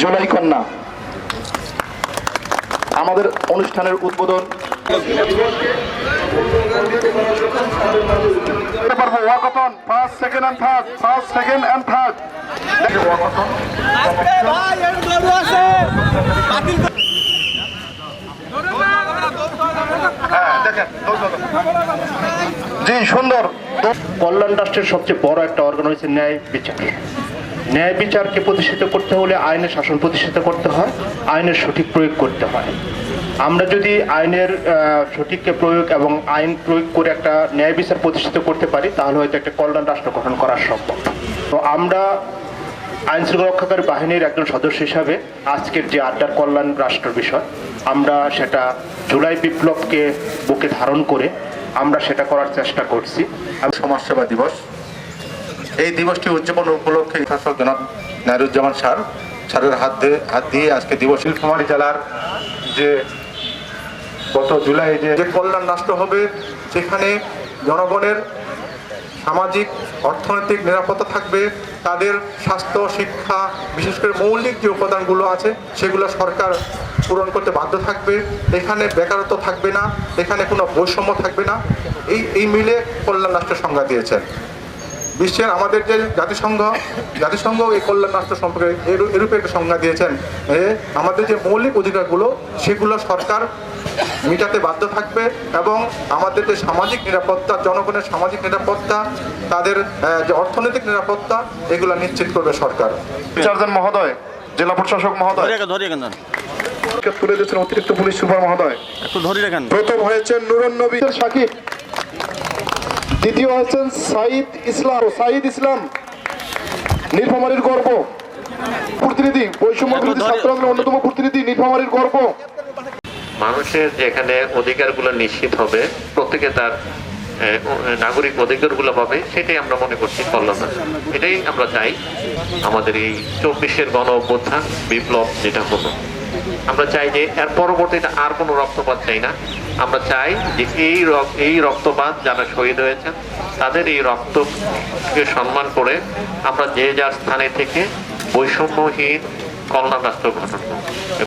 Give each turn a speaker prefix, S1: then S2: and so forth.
S1: জুলাই কন্যা। আমাদের অনুষ্ঠানের উদ্বোধন। Walkathon first second and third first second and third জি সুন্দর।
S2: কল্যাণ রাষ্ট্রের সবচেয়ে বড় একটা অর্গান হয়েছে ন্যায় বিচার। ন্যায় বিচারকে প্রতিষ্ঠিত করতে হলে আইনের শাসন প্রতিষ্ঠিত করতে হয়, আইনের সঠিক প্রয়োগ করতে হয়। আমরা যদি আইনের সঠিক প্রয়োগ এবং আইন প্রয়োগ করে একটা ন্যায় বিচার প্রতিষ্ঠিত করতে পারি, তাহলে হয়তো একটা কল্যাণ রাষ্ট্র গঠন করা সম্ভব। তো আমরা আইন শৃঙ্খলা রক্ষাকারী বাহিনীর একজন সদস্য হিসাবে আজকের যে আড্ডার কল্যাণ রাষ্ট্র বিষয়, আমরা সেটা জুলাই বিপ্লবকে বুকে ধারণ করে আমরা সেটা করার চেষ্টা করছি।
S3: সমাজসেবা দিবস। এই দিবসটি উদযাপন উপলক্ষে শাসক জনাব নাইরুজ্জামান স্যার, স্যারের হাত দিয়ে হাত দিয়ে আজকে দিবস। নীলফামারী জেলার যে গত জুলাই যে যে কল্যাণ রাষ্ট্র হবে, সেখানে জনগণের সামাজিক, অর্থনৈতিক নিরাপত্তা থাকবে, তাদের স্বাস্থ্য, শিক্ষা, বিশেষ করে মৌলিক যে উপাদানগুলো আছে, সেগুলো সরকার পূরণ করতে বাধ্য থাকবে। এখানে বেকারত্ব থাকবে না, এখানে কোনো বৈষম্য থাকবে না। এই এই মিলে কল্যাণ রাষ্ট্রের সংজ্ঞা দিয়েছেন। বিশ্বের আমাদের যে জাতিসংঘ জাতিসংঘ এই কল্যাণ রাষ্ট্র সম্পর্কে এরূ- এরূপে একটা সংজ্ঞা দিয়েছেন আমাদের যে মৌলিক অধিকারগুলো সেগুলো সরকার মিটাতে বাধ্য থাকবে এবং আমাদের যে সামাজিক নিরাপত্তা জনগণের সামাজিক নিরাপত্তা তাদের যে অর্থনৈতিক নিরাপত্তা এগুলো নিশ্চিত করবে সরকার।
S1: চারজন মহোদয় জেলা প্রশাসক মহোদয়। তুলে দিয়েছেন অতিরিক্ত পুলিশ সুপার মহোদয়।
S4: একটু ধরে রাখেন।
S1: প্রথম হয়েছেন নুরুন নবী। সাকিব দ্বিতীয় হচ্ছেন সাইদ ইসলাম সাইদ ইসলাম নীলফামারীর গর্ব। প্রতিনিধি বৈষম্য বিরোধী ছাত্র আন্দোলনের অন্যতম প্রতিনিধি নীলফামারীর গর্ব।
S5: মানুষের যেখানে অধিকারগুলো নিশ্চিত হবে প্রত্যেকে তার নাগরিক অধিকারগুলো পাবে সেটাই আমরা মনে করছি কল্যাণ এটাই আমরা চাই আমাদের এই চব্বিশের গণ অভ্যুত্থান বিপ্লব যেটা হলো। আমরা চাই যে এর পরবর্তীতে আর কোনো রক্তপাত চাই না। আমরা চাই যে এই এই রক্তপাত যারা শহীদ হয়েছেন, তাদের এই রক্তকে সম্মান করে আমরা যে যার স্থানে থেকে বৈষম্যহীন কল্যাণ রাষ্ট্র গঠন করব।